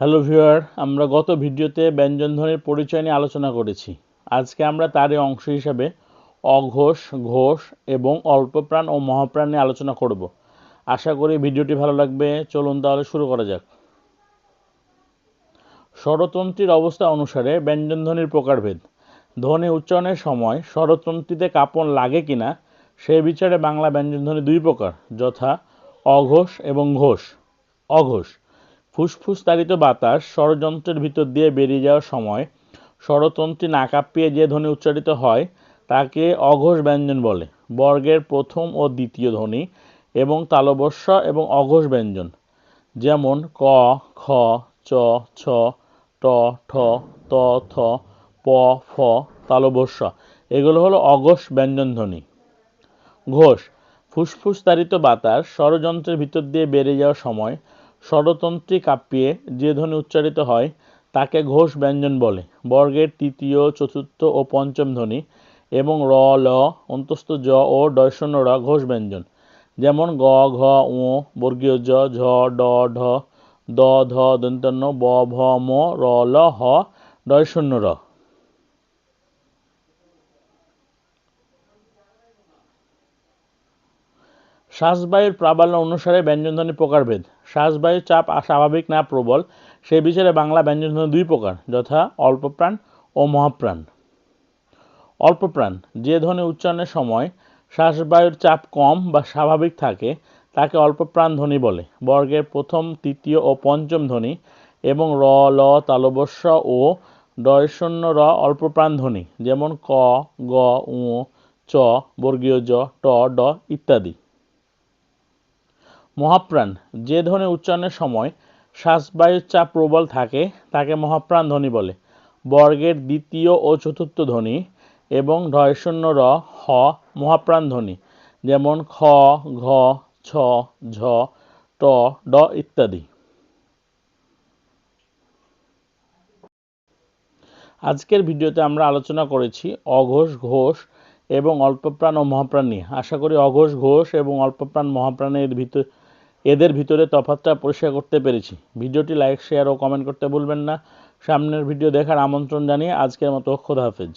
Hello viewer, আমরা গত ভিডিওতে ব্যঞ্জনধ্বনির পরিচয় নিয়ে আলোচনা করেছি। আজকে আমরা তারই অংশ হিসাবে অঘোষ, ঘোষ এবং অল্পপ্রাণ ও মহাপ্রাণ নিয়ে আলোচনা করব। আশা করি ভিডিওটি ভালো লাগবে। চলুন তাহলে শুরু করা যাক। স্বরতন্ত্রীর অবস্থা অনুসারে ব্যঞ্জনধ্বনির প্রকারভেদ। ধ্বনি উচ্চারণের সময় স্বরতন্ত্রীতে কাঁপন লাগে কিনা সেই বিচারে বাংলা ব্যঞ্জনধ্বনি দুই প্রকার, যথা অঘোষ এবং ঘোষ। অঘোষ ফুসফুস তাড়িত বাতাস স্বরযন্ত্রের ভিতর দিয়ে বেরিয়ে যাওয়ার সময় স্বরতন্ত্রী না কাঁপিয়ে যে ধ্বনি উচ্চারিত হয়, তাকে অঘোষ ব্যঞ্জন বলে। বর্গের প্রথম ও দ্বিতীয় ধ্বনি এবং তালবস্য এবং অঘোষ ব্যঞ্জন। যেমন ক, খ, চ, ছ, ট, ঠ, ত, থ, প, ফ তালবস্য এগুলো হলো অঘোষ ব্যঞ্জন ধ্বনি। ঘোষ। ফুসফুস তাড়িত বাতাস স্বরযন্ত্রের ভিতর দিয়ে বেরিয়ে যাওয়ার সময় স্বরতন্ত্রী কাঁপিয়ে যে ধ্বনি উচ্চারিত হয়, তাকে ঘোষ ব্যঞ্জন বলে। বর্গের তৃতীয়, চতুর্থ ও পঞ্চম ধ্বনি এবং র, ল, অন্তস্থ জ ও ডয়শন্য র ঘোষ ব্যঞ্জন। যেমন গ, ঘ ও বর্গীয় জ, ঝ, ড, ঢ, দ, ধ, দন্তন্য, ব, ভ, ম, র, ল, হ ডয়শন্য র শ্বাসবায়ুর প্রাবল্য অনুসারে ব্যঞ্জনধ্বনি প্রকারভেদ। শ্বাসবায়ুর চাপ স্বাভাবিক না প্রবল, সে বিচারে বাংলা ব্যঞ্জনধ্বনি দুই প্রকার, যথা অল্পপ্রাণ ও মহাপ্রাণ। অল্পপ্রাণ, যে ধ্বনি উচ্চারণের সময় শ্বাসবায়ুর চাপ কম বা স্বাভাবিক থাকে, তাকে অল্পপ্রাণ ধ্বনি বলে। বর্গের প্রথম, তৃতীয় ও পঞ্চম ধ্বনি এবং র, ল তালবস্য ও ডয়শূন্য র অল্পপ্রাণ ধ্বনি, যেমন ক, গ উ চ, বর্গীয় জ, ট, ড ইত্যাদি। মহাপ্রাণ, যে ধ্বনি উচ্চারণের সময় শ্বাসবায়ুর চাপ প্রবল থাকে, তাকে মহাপ্রাণ ধ্বনি বলে। বর্গের দ্বিতীয় ও চতুর্থ ধ্বনি এবং ঢয়শূন্য র, হ, মহাপ্রাণ ধ্বনি, যেমন খ, ঘ, ছ, ঝ, ট, ড ইত্যাদি। আজকের ভিডিওতে আমরা আলোচনা করেছি অঘোষ, ঘোষ এবং অল্পপ্রাণ ও মহাপ্রাণ নিয়ে। আশা করি অঘোষ, ঘোষ এবং অল্পপ্রাণ, মহাপ্রাণের ভিতর এদের ভিতরে তফাতটা পরিষ্কার করতে পেরেছি। ভিডিওটি লাইক শেয়ার ও কমেন্ট করতে ভুলবেন না। সামনের ভিডিও দেখার আমন্ত্রণ জানিয়ে আজকের মতো খোদা হাফেজ।